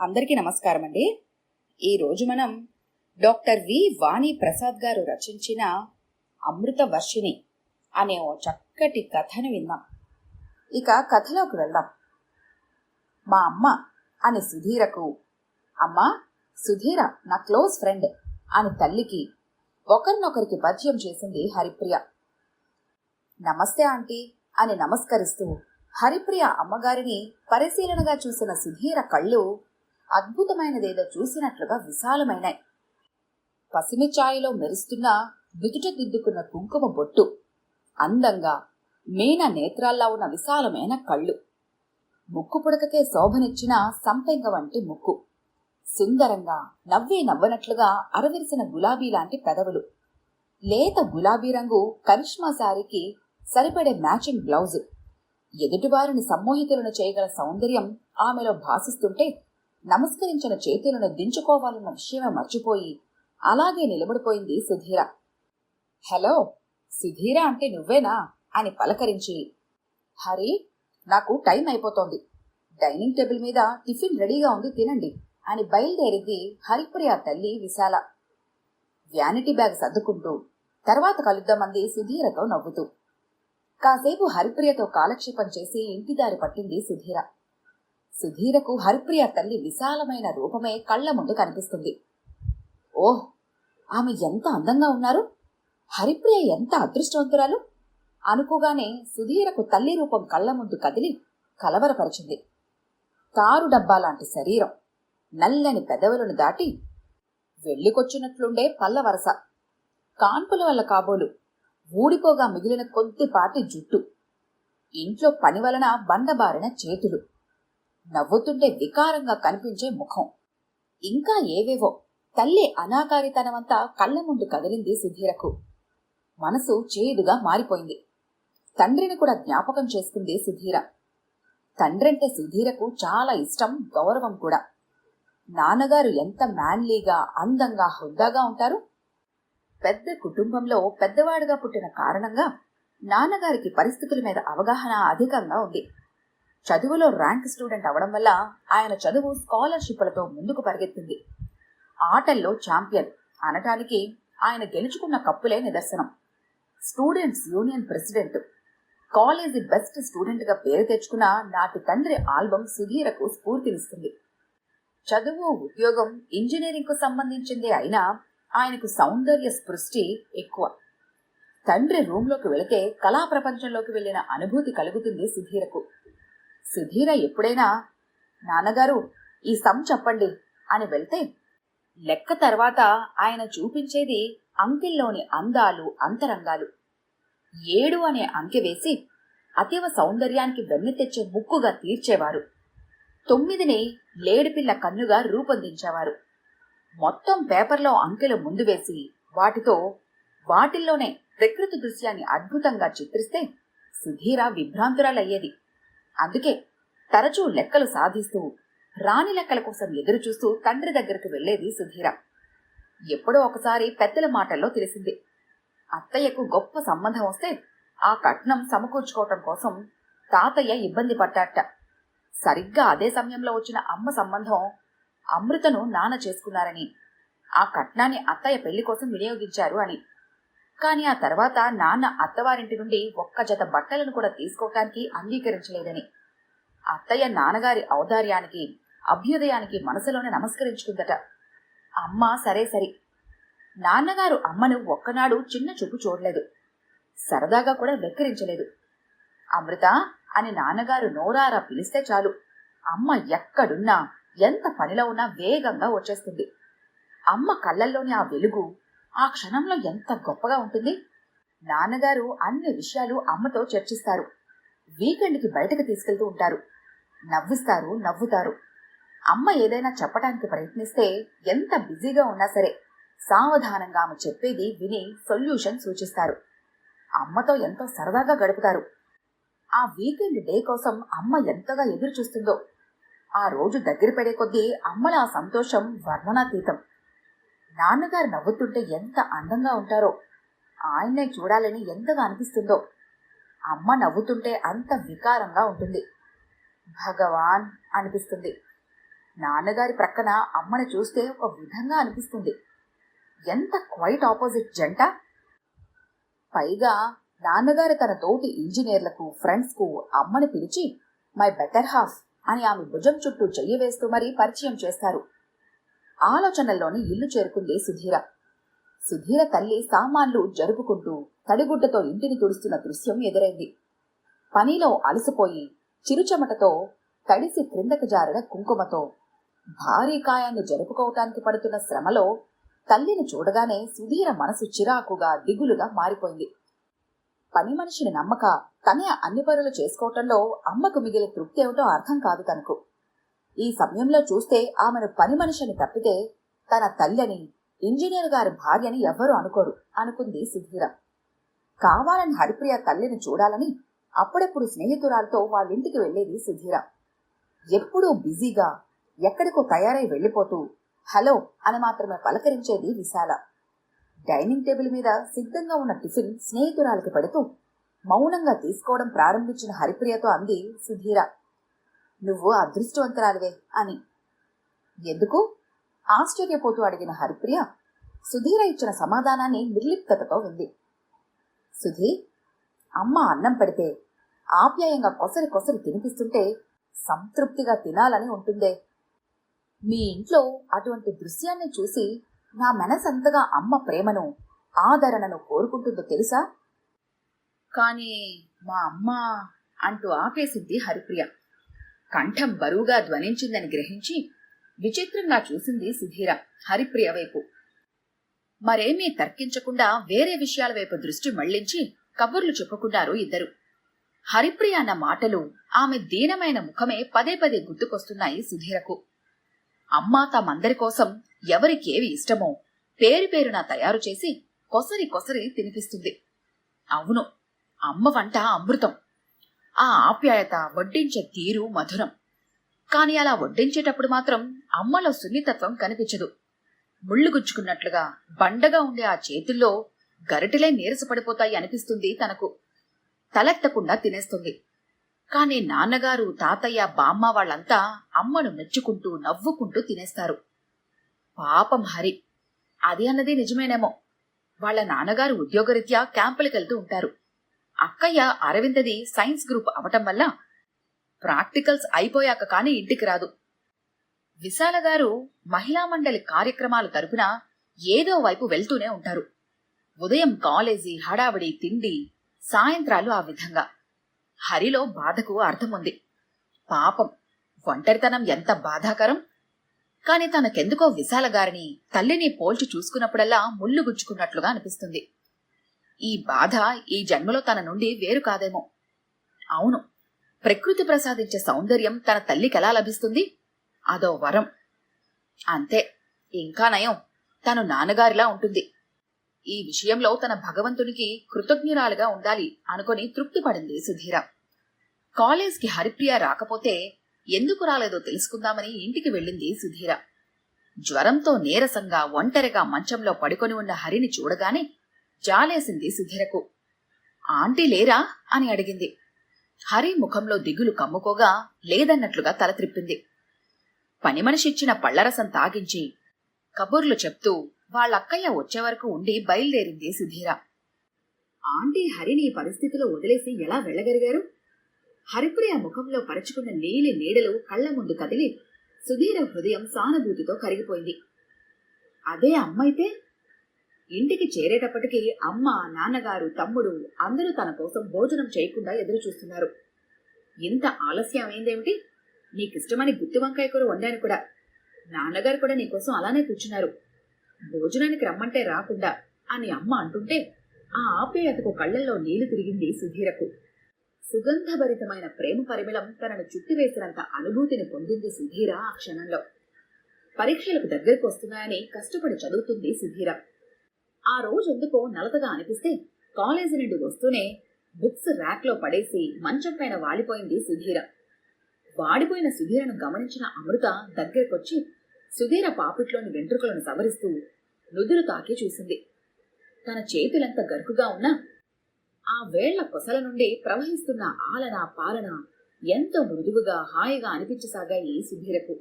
అందరికీ నమస్కారం అండి. ఈరోజు మనం డాక్టర్ వి వాణి ప్రసాద్ గారు రచించిన అమృత వర్షిణి అనే ఓ చక్కటి కథను విన్నాం ఇక కథలోకి వెళ్దాం. మా అమ్మ అని సుధీరకు అమ్మా సుధీర నా క్లోజ్ ఫ్రెండ్ అని తల్లికి ఒకరినొకరికి పరిచయం చేసింది హరిప్రియ. నమస్తే ఆంటీ అని నమస్కరిస్తూ హరిప్రియ అమ్మగారిని పరిశీలనగా చూసిన సుధీర కళ్ళు అద్భుతమైనదేదో చూసినట్లుగా విశాలమైనాయి పసిమి ఛాయలో మెరుస్తున్న నుదుట దిద్దుకున్న కుంకుమ బొట్టు. అందంగా మేన నేత్రాల్లా ఉన్న విశాలమైన కళ్ళు. ముక్కు పుడకకే శోభనిచ్చిన సంపెంగ వంటి ముక్కు. సుందరంగా నవ్వే నవ్వనట్లుగా అరవిరిసిన గులాబీ లాంటి పెదవులు. లేత గులాబీ రంగు కరిష్మా శారీకి సరిపడే మ్యాచింగ్ బ్లౌజు. ఎదుటివారిని సమ్మోహితులను చేయగల సౌందర్యం ఆమెలో భాసిస్తుంటే నమస్కరించిన చేతులను దించుకోవాలన్న విషయమే మర్చిపోయి అలాగే నిలబడిపోయింది సుధీర. హలో సుధీర అంటే నువ్వేనా? అని పలకరించి. హరి నాకు టైం అయిపోతోంది. డైనింగ్ టేబుల్ మీద టిఫిన్ రెడీగా ఉంది తినండి అని బయలుదేరింది హరిప్రియ తల్లి విశాల. వ్యానిటీ బ్యాగ్ సర్దుకుంటూ తర్వాత కలుద్దామంది సుధీరతో నవ్వుతూ. కాసేపు హరిప్రియతో కాలక్షేపం చేసి ఇంటిదారి పట్టింది సుధీర. సుధీరకు హరిప్రియ తల్లి విశాలమైన రూపమే కళ్ళ ముందు కనిపిస్తుంది. ఓహ్ ఆమె ఎంత అందంగా ఉన్నారు? హరిప్రియ ఎంత అదృష్టవంతురాలు? అనుకోగానే సుధీరకు తల్లి రూపం కళ్ళ ముందు కదిలి కలవరపరిచింది. తారు డబ్బా లాంటి శరీరం నల్లని పెదవులను దాటి వెళ్ళికొచ్చినట్లుండే పల్లవరస కాన్పుల వల్ల కాబోలు ఊడిపోగా మిగిలిన కొద్దిపాటి జుట్టు. ఇంట్లో పని వలన బండబారిన చేతులు. నవ్వుతుంటే వికారంగా కనిపించే ముఖం. ఇంకా ఏవేవో తల్లి అనాకారితనమంతా కళ్ళ ముందు కదిలింది సుధీరకు. మనసు చేదుగా మారిపోయింది. తండ్రిని కూడా జ్ఞాపకం చేసుకుంది సుధీర. తండ్రంటే సుధీరకు చాలా ఇష్టం గౌరవం కూడా. నాన్నగారు ఎంత మ్యాన్లీగా అందంగా హుద్దాగా ఉంటారు? పెద్ద కుటుంబంలో పెద్దవాడుగా పుట్టిన కారణంగా నాన్నగారికి పరిస్థితుల మీద అవగాహన అధికంగా ఉంది. చదువులో ర్యాంక్ స్టూడెంట్ అవడం వల్ల ఆయన చదువు స్కాలర్షిప్లతో ముందుకు పరిగెత్తింది. ఆటల్లో ఛాంపియన్ అనటానికి ఆయన గెలుచుకున్న కప్పులే నిదర్శనం. Students union president college best స్టూడెంట్గా పేరు తెచ్చుకున్న నాటి తండ్రి ఆల్బం సుధీరకు స్ఫూర్తినిస్తుంది. చదువు ఉద్యోగం ఇంజనీరింగ్కు సంబంధించిందే అయినా ఆయనకు సౌందర్య స్పృష్టి ఎక్కువ. తండ్రి రూంలోకి వెళితే కళా ప్రపంచంలోకి వెళ్ళిన అనుభూతి కలుగుతుంది సుధీరకు. సుధీర ఎప్పుడైనా నాన్నగారు ఈ సమ్ చెప్పండి అని వెళ్తే లెక్క తర్వాత ఆయన చూపించేది అంకెల్లోని అందాలు అంతరంగాలు. ఏడు అనే అంకె వేసి అతీవ సౌందర్యానికి వెన్ను తెచ్చే ముక్కుగా తీర్చేవారు. తొమ్మిదిని లేడిపిల్ల కన్నుగా రూపొందించేవారు. మొత్తం పేపర్లో అంకెలు ముందు వేసి వాటితో వాటిల్లోనే ప్రకృతి దృశ్యాన్ని అద్భుతంగా చిత్రిస్తే సుధీర విభ్రాంతురాలయ్యేది. అందుకే తరచూ లెక్కలు సాధిస్తూ రాణి లెక్కల కోసం ఎదురు చూస్తూ తండ్రి దగ్గరకు వెళ్ళేది సుధీర. ఎప్పుడో ఒకసారి పెద్దల మాటల్లో తెలిసింది. అత్తయ్యకు గొప్ప సంబంధం వస్తే ఆ కట్నం సమకూర్చుకోవటం కోసం తాతయ్య ఇబ్బంది పడ్డాట సరిగ్గా అదే సమయంలో వచ్చిన అమ్మ సంబంధం అమృతను నాన్న చేసుకున్నారని ఆ కట్నాన్ని అత్తయ్య పెళ్ళి కోసం వినియోగించారు అని కాని ఆ తర్వాత నాన్న అత్తవారింటి నుండి ఒక్క జత బట్టలను కూడా తీసుకోవటానికి అంగీకరించలేదని. అత్తయ్య నాన్నగారి ఔదార్యానికి అభ్యుదయానికి మనసులోనే నమస్కరించుకుందట. అమ్మ సరే సరి. నాన్నగారు అమ్మను ఒక్కనాడు చిన్న చూపు చూడలేదు. సరదాగా కూడా వెక్కిరించలేదు. అమృత అని నాన్నగారు నోరారా పిలిస్తే చాలు. అమ్మ ఎక్కడున్నా ఎంత పనిలో ఉన్నా వేగంగా వచ్చేస్తుంది. అమ్మ కళ్ళల్లోని ఆ వెలుగు ఆ క్షణంలో ఎంత గొప్పగా ఉంటుంది? నాన్నగారు అన్ని విషయాలు అమ్మతో చర్చిస్తారు. వీకెండ్కి బయటకు తీసుకెళ్తూ ఉంటారు. నవ్విస్తారు నవ్వుతారు. అమ్మ ఏదైనా చెప్పడానికి ప్రయత్నిస్తే ఎంత బిజీగా ఉన్నా సరే సావధానంగా ఆమె చెప్పేది విని సొల్యూషన్ సూచిస్తారు. అమ్మతో ఎంతో సరదాగా గడుపుతారు. ఆ వీకెండ్ డే కోసం అమ్మ ఎంతగా ఎదురు చూస్తుందో ఆ రోజు దగ్గర పడే కొద్దీ అమ్మల ఆ సంతోషం వర్ణనాతీతం. నాన్నగారు నవ్వుతుంటే ఎంత అందంగా ఉంటారో. ఆయన్నే చూడాలని ఎంతగా అనిపిస్తుందో. అమ్మ నవ్వుతుంటే అంత వికారంగా ఉంటుంది. భగవాన్ అనిపిస్తుంది. నాన్నగారి ప్రక్కన అమ్మని చూస్తే ఒక విధంగా అనిపిస్తుంది. ఎంత క్వైట్ ఆపోజిట్ జంట. పైగా నాన్నగారు తన తోటి ఇంజనీర్లకు ఫ్రెండ్స్కు అమ్మని పిలిచి మై బెటర్ హాఫ్ అని ఆమె భుజం చుట్టూ చెయ్యి వేస్తూ మరీ పరిచయం చేస్తారు. ఆలోచనల్లోని ఇల్లు చేరుకుంది సుధీర. సుధీర తల్లి సామాన్లు జరుపుకుంటూ తడిగుడ్డతో ఇంటిని తుడుస్తున్న దృశ్యం ఎదురైంది. పనిలో అలసిపోయి చిరుచెమటతో తడిసి క్రిందకు జారిన కుంకుమతో భారీ కాయాన్ని జరుపుకోవటానికి పడుతున్న శ్రమలో తల్లిని చూడగానే సుధీర మనసు చిరాకుగా దిగులుగా మారిపోయింది. పని మనిషిని నమ్మక తనే అన్ని పనులు చేసుకోవటంలో అమ్మకు మిగిలిన తృప్తి ఏమిటో అర్థం కాదు తనకు. ఈ సమయంలో చూస్తే ఆమెను పని మనిషిని తప్పితే తన తల్లిని ఇంజనీర్ గారి భార్యని ఎవ్వరూ అనుకోరు అనుకుంది సుధీర. కావాలని హరిప్రియ తల్లిని చూడాలని అప్పుడప్పుడు స్నేహితురాలతో వాళ్ళింటికి వెళ్ళేది సుధీర. ఎప్పుడూ బిజీగా ఎక్కడికో తయారై వెళ్ళిపోతూ హలో అని మాత్రమే పలకరించేది విశాల. డైనింగ్ టేబుల్ మీద సిద్ధంగా ఉన్న టిఫిన్ స్నేహితురాలకి పెడుతూ మౌనంగా తీసుకోవడం ప్రారంభించిన హరిప్రియతో అంది సుధీర. నువ్వు అదృష్టవంతురాలివే అని. ఎందుకు? ఆశ్చర్యపోతూ అడిగిన హరిప్రియ సుధీర ఇచ్చిన సమాధానాన్ని నిర్లిప్తతతో వింది. సుధీ అమ్మ అన్నం పెడితే ఆప్యాయంగా కొసరి కొసరి తినిపిస్తుంటే సంతృప్తిగా తినాలని ఉంటుందే. మీ ఇంట్లో అటువంటి దృశ్యాన్ని చూసి నా మనసంతగా అమ్మ ప్రేమను ఆదరణను కోరుకుంటుందో తెలుసా? కానీ మా అమ్మ అంటూ ఆపేసింది హరిప్రియ. కంఠం బరువుగా ధ్వనించిందని గ్రహించి విచిత్రంగా చూసింది సుధీర హరిప్రియ వైపు. మరేమీ తర్కించకుండా వేరే విషయాల వైపు దృష్టి మళ్ళించి కబుర్లు చెప్పుకున్నారు ఇద్దరు. హరిప్రియ అన్న మాటలు ఆమె దీనమైన ముఖమే పదే పదే గుర్తుకొస్తున్నాయి సుధీరకు. అమ్మా తమందరి కోసం ఎవరికేవి ఇష్టమో పేరు పేరున తయారు చేసి కొసరి కొసరి తినిపిస్తుంది. అవును అమ్మ వంట అమృతం. ఆ ఆప్యాయత వడ్డించే తీరు మధురం. కాని అలా వడ్డించేటప్పుడు మాత్రం అమ్మలో సున్నితత్వం కనిపించదు. ముళ్ళు గుచ్చుకున్నట్లుగా బండగా ఉండే ఆ చేతుల్లో గరిటెలే నీరసపడిపోతాయి అనిపిస్తుంది తనకు. తలెత్తకుండా తినేస్తుంది. కాని నాన్నగారు తాతయ్య బామ్మ వాళ్ళంతా అమ్మను మెచ్చుకుంటూ నవ్వుకుంటూ తినేస్తారు. పాపం హరి. అది అన్నది నిజమేనేమో. వాళ్ళ నాన్నగారు ఉద్యోగరీత్యా క్యాంపులకెళ్తూ ఉంటారు. అక్కయ్య అరవిందది సైన్స్ గ్రూప్ అవటం వల్ల ప్రాక్టికల్స్ అయిపోయాక కాని ఇంటికి రాదు. విశాల గారు మహిళా మండలి కార్యక్రమాల తరపున ఏదో వైపు వెళ్తూనే ఉంటారు. ఉదయం కాలేజీ హడావిడి తిండి సాయంత్రాలు ఆ విధంగా. హరిలో బాధకు అర్థముంది. పాపం ఒంటరితనం ఎంత బాధాకరం? కాని తనకెందుకో విశాల గారిని తల్లిని పోల్చి చూసుకున్నప్పుడల్లా ముళ్ళు గుచ్చుకున్నట్లుగా అనిపిస్తుంది. ఈ బాధ ఈ జన్మలో తన నుండి వేరు కాదేమో. అవును ప్రకృతి ప్రసాదించే సౌందర్యం తన తల్లికెలా లభిస్తుంది? అదో వరం. అంతే ఇంకా నయం. తను నాన్నగారిలా ఉంటుంది. ఈ విషయంలో తన భగవంతునికి కృతజ్ఞురాలుగా ఉండాలి అనుకుని తృప్తి పడింది సుధీర. కాలేజ్కి హరిప్రియ రాకపోతే ఎందుకు రాలేదో తెలుసుకుందామని ఇంటికి వెళ్ళింది సుధీర. జ్వరంతో నీరసంగా ఒంటరిగా మంచంలో పడుకొని ఉన్న హరిని చూడగానే జాలేసింది సుధీరకు. ఆంటీ లేరా? అని అడిగింది. హరి ముఖంలో దిగులు కమ్ముకోగా లేదన్నట్లుగా తల త్రిప్పింది. పని మనిషిచ్చిన పళ్ళరసం తాగించి కబుర్లు చెప్తూ వాళ్ళక్కయ్య వచ్చే వరకు ఉండి బయలుదేరింది సుధీర. ఆంటీ హరిని ఈ పరిస్థితిలో వదిలేసి ఎలా వెళ్ళగలిగారు? హరిప్రియ ముఖంలో పరుచుకున్న నీలి నీడలు కళ్ళ ముందు కదిలి సుధీర హృదయం సానుభూతితో కరిగిపోయింది. అదే అమ్మైతే ఇంటికి చేరేటప్పటికి అమ్మ నాన్నగారు తమ్ముడు అందరూ తన కోసం భోజనం చేయకుండా ఎదురు చూస్తున్నారు ఇంత ఆలస్యం అయిందేమిటి? నీకిష్టమని గుత్తి వంకాయ కూర వండాను కూడా. నాన్నగారు కూడా నీకోసం అలానే కూర్చున్నారు. భోజనానికి రమ్మంటే రాకుండా అని అమ్మ అంటుంటే ఆ ఆప్యాయతకు కళ్ళల్లో నీళ్ళు తిరిగింది సుధీరకు. సుగంధభరితమైన ప్రేమ పరిమళం తనను చుట్టివేసినంత అనుభూతిని పొందింది సుధీర ఆ క్షణంలో. పరీక్షలకు దగ్గరకు వస్తున్నాయని కష్టపడి చదువుతుంది సుధీర. ఆ రోజు ఎందుకో నలతగా అనిపిస్తే కాలేజీ నుండి వస్తూనే బుక్స్ ర్యాక్లో పడేసి మంచం పైన వాడిపోయింది సుధీర. వాడిపోయిన సుధీరను గమనించిన అమృత దగ్గరకొచ్చి సుధీర పాపిట్లోని వెంట్రుకలను సవరిస్తూ నుదురు తాకి చూసింది. తన చేతులంత గరుకుగా ఉన్నా ఆ వేళ్ళ కొసల నుండి ప్రవహిస్తున్న ఆలన పాలన ఎంతో మృదువుగా హాయిగా అనిపించసాగాయి సుధీరకు.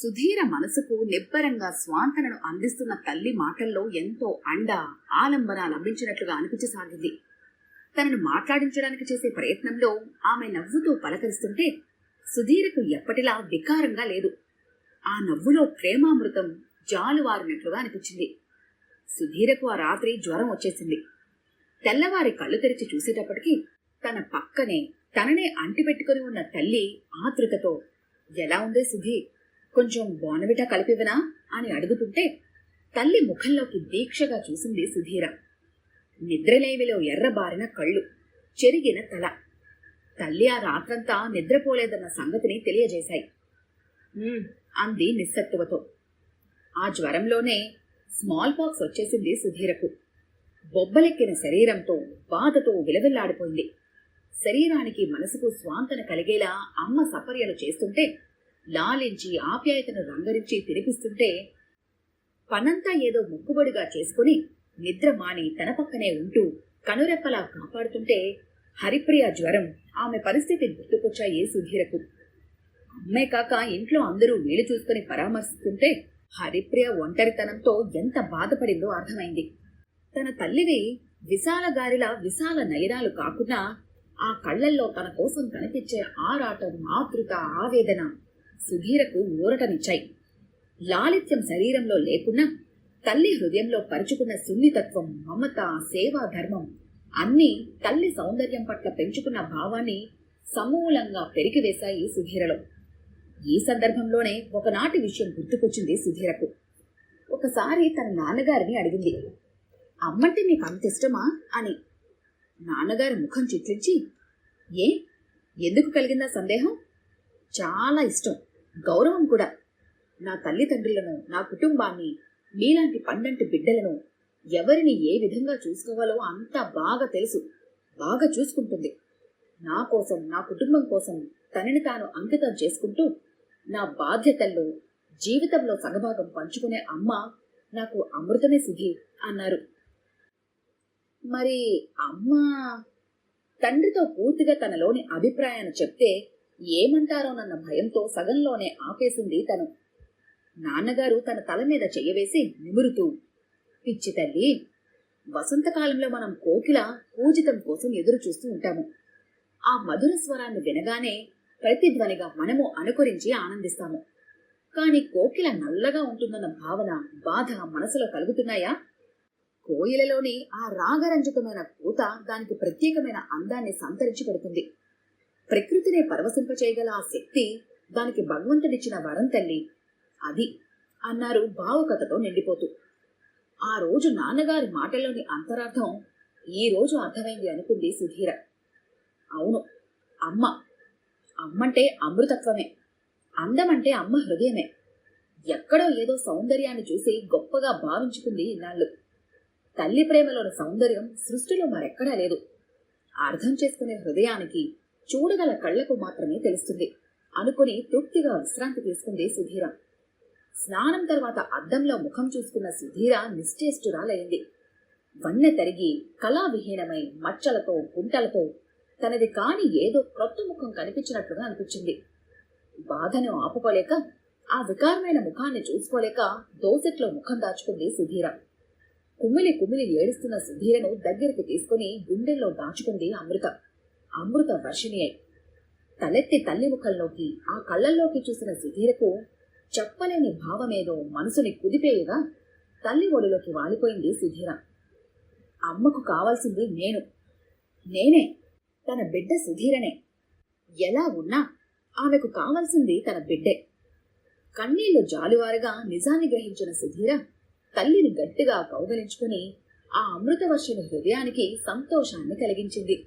సుధీర మనసుకు నిబ్బరంగా స్వాంతనను అందిస్తున్న తల్లి మాటల్లో ఎంతో అండ ఆలంబన లభించినట్లుగా అనిపించసాగింది తనను మాట్లాడించడానికి చేసే ప్రయత్నంలో ఆమె నవ్వుతూ పలకరిస్తుంటే సుధీరకు ఎప్పటిలా వికారంగా లేదు. ఆ నవ్వులో ప్రేమామృతం జాలువారినట్లుగా అనిపించింది. సుధీరకు ఆ రాత్రి జ్వరం వచ్చేసింది. తెల్లవారి కళ్ళు తెరిచి చూసేటప్పటికి తన పక్కనే తననే అంటిపెట్టుకుని ఉన్న తల్లి ఆతృతతో ఎలా ఉందే సుధీర్ కొంచెం బోనవిటా కలిపివనా అని అడుగుతుంటే తల్లి ముఖంలోకి దీక్షగా చూసింది సుధీర. నిద్రలేవిలో ఎర్రబారిన కళ్ళు చెరిగిన తల. తల్లి ఆ రాత్రంతా నిద్రపోలేదన్న సంగతిని తెలియజేశాయి. అంది నిస్సత్తువతో. ఆ జ్వరంలోనే స్మాల్ పాక్స్ వచ్చేసింది సుధీరకు. బొబ్బలెక్కిన శరీరంతో బాధతో విలవిల్లాడిపోయింది. శరీరానికి మనసుకు స్వాంతన కలిగేలా అమ్మ సపర్యలు చేస్తుంటే లాలించి ఆప్యాయతను రంగరించి తినిపిస్తుంటే పనంతా ఏదో మొక్కుబడిగా చేసుకుని నిద్ర మాని తన పక్కనే ఉంటూ కనురెప్పలా కాపాడుతుంటే హరిప్రియ జ్వరం ఆమె పరిస్థితి గుర్తుకొచ్చాయి సుధీరకు. అమ్మే కాక ఇంట్లో అందరూ వీలు చూసుకుని పరామర్శిస్తుంటే హరిప్రియ ఒంటరితనంతో ఎంత బాధపడిందో అర్థమైంది. తన తల్లివి విశాల గారిలా విశాల నయనాలు కాకుండా ఆ కళ్ళల్లో తన కోసం కనిపించే ఆరాటం ఆతృత ఆవేదన సుధీరకు ఊరటనిచ్చాయి. లాలిత్యం శరీరంలో లేకున్నా తల్లి హృదయంలో పరుచుకున్న సున్నితత్వం మమత సేవా ధర్మం అన్నీ తల్లి సౌందర్యం పట్ల పెంచుకున్న భావాన్ని సమూలంగా పెరిగివేశాయి సుధీరలో. ఈ సందర్భంలోనే ఒకనాటి విషయం గుర్తుకొచ్చింది సుధీరకు. ఒకసారి తన నాన్నగారిని అడిగింది అమ్మంటే నీకు అంత ఇష్టమా? అని. నాన్నగారి ముఖం చిట్లించి ఏ? ఎందుకు కలిగిందా సందేహం? చాలా ఇష్టం. గౌరవం కూడా నా తల్లిదండ్రులను నా కుటుంబాన్ని మీలాంటి పండంటి బిడ్డలను ఎవరిని ఏ విధంగా చూసుకోవాలో అంతా బాగా తెలుసు. బాగా చూసుకుంటుంది. నా కోసం నా కుటుంబం కోసం తనని తాను అంకితం చేసుకుంటూ నా బాధ్యతల్లో జీవితంలో సగభాగం పంచుకునే అమ్మ నాకు అమృతమే సుధీ అన్నారు. మరి అమ్మ తండ్రితో పూర్తిగా తనలోని అభిప్రాయాన్ని చెప్తే ఏమంటారోనన్న భయంతో సగంలోనే ఆపేసింది తను. నాన్నగారు తన తల మీద చెయ్యవేసి నిమురుతూ పిచ్చి తల్లి వసంతకాలంలో మనం కోకిల పూజితం కోసం ఎదురు చూస్తూ ఉంటాము. ఆ మధుర స్వరాన్ని వినగానే ప్రతిధ్వనిగా మనము అనుకరించి ఆనందిస్తాము. కాని కోకిల నల్లగా ఉంటుందన్న భావన బాధ మనసులో కలుగుతున్నాయా? కోయిలలోని ఆ రాగరంజితమైన కూత దానికి ప్రత్యేకమైన అందాన్ని సంతరించి పెడుతుంది ప్రకృతినే పరవశింపచేయగల ఆ శక్తి దానికి భగవంతుడిచ్చిన వరం తల్లి. అది అన్నారు భావుకథతో నిండిపోతూ. ఆ రోజు నాన్నగారి మాటల్లోని అంతరార్థం ఈ రోజు అర్థమైంది అనుకుంది సుధీర. అవును అమ్మ. అమ్మంటే అమృతత్వమే. అందమంటే అమ్మ హృదయమే. ఎక్కడో ఏదో సౌందర్యాన్ని చూసి గొప్పగా భావించుకుంది ఇన్నాళ్ళు. తల్లి ప్రేమలోని సౌందర్యం సృష్టిలో మరెక్కడా లేదు. అర్థం చేసుకునే హృదయానికి చూడగల కళ్ళకు మాత్రమే తెలుస్తుంది. అనుకుని తృప్తిగా విశ్రాంతి తీసుకుంది సుధీర. స్నానం తర్వాత అద్దంలో ముఖం చూసుకున్న సుధీర నిశ్చేష్టురాలైంది. వన్నె తరిగి కళావిహీనమై మచ్చలతో గుంటలతో తనది కాని ఏదో క్రొత్త ముఖం కనిపించినట్లుగా అనిపించింది. బాధను ఆపుకోలేక ఆ వికారమైన ముఖాన్ని చూసుకోలేక దోసెట్లో ముఖం దాచుకుంది సుధీర. కుమిలి కుమిలి ఏడుస్తున్న సుధీరను దగ్గరికి తీసుకుని గుండెల్లో దాచుకుంది అమృత. అమృత వర్షిణి అయి తలెత్తి తల్లి ముఖంలోకి ఆ కళ్ళల్లోకి చూసిన సుధీరకు చెప్పలేని భావమేదో మనసుని కుదిపేయగా తల్లి ఒడిలోకి వాలిపోయింది సుధీర. అమ్మకు కావాల్సింది నేను. నేనే. తన బిడ్డ సుధీరనే. ఎలా ఉన్నా ఆమెకు కావాల్సింది తన బిడ్డే. కన్నీళ్ళు జాలువారుగా నిజాన్ని గ్రహించిన సుధీర తల్లిని గట్టిగా కౌగలించుకుని ఆ అమృతవర్షిని హృదయానికి సంతోషాన్ని కలిగించింది.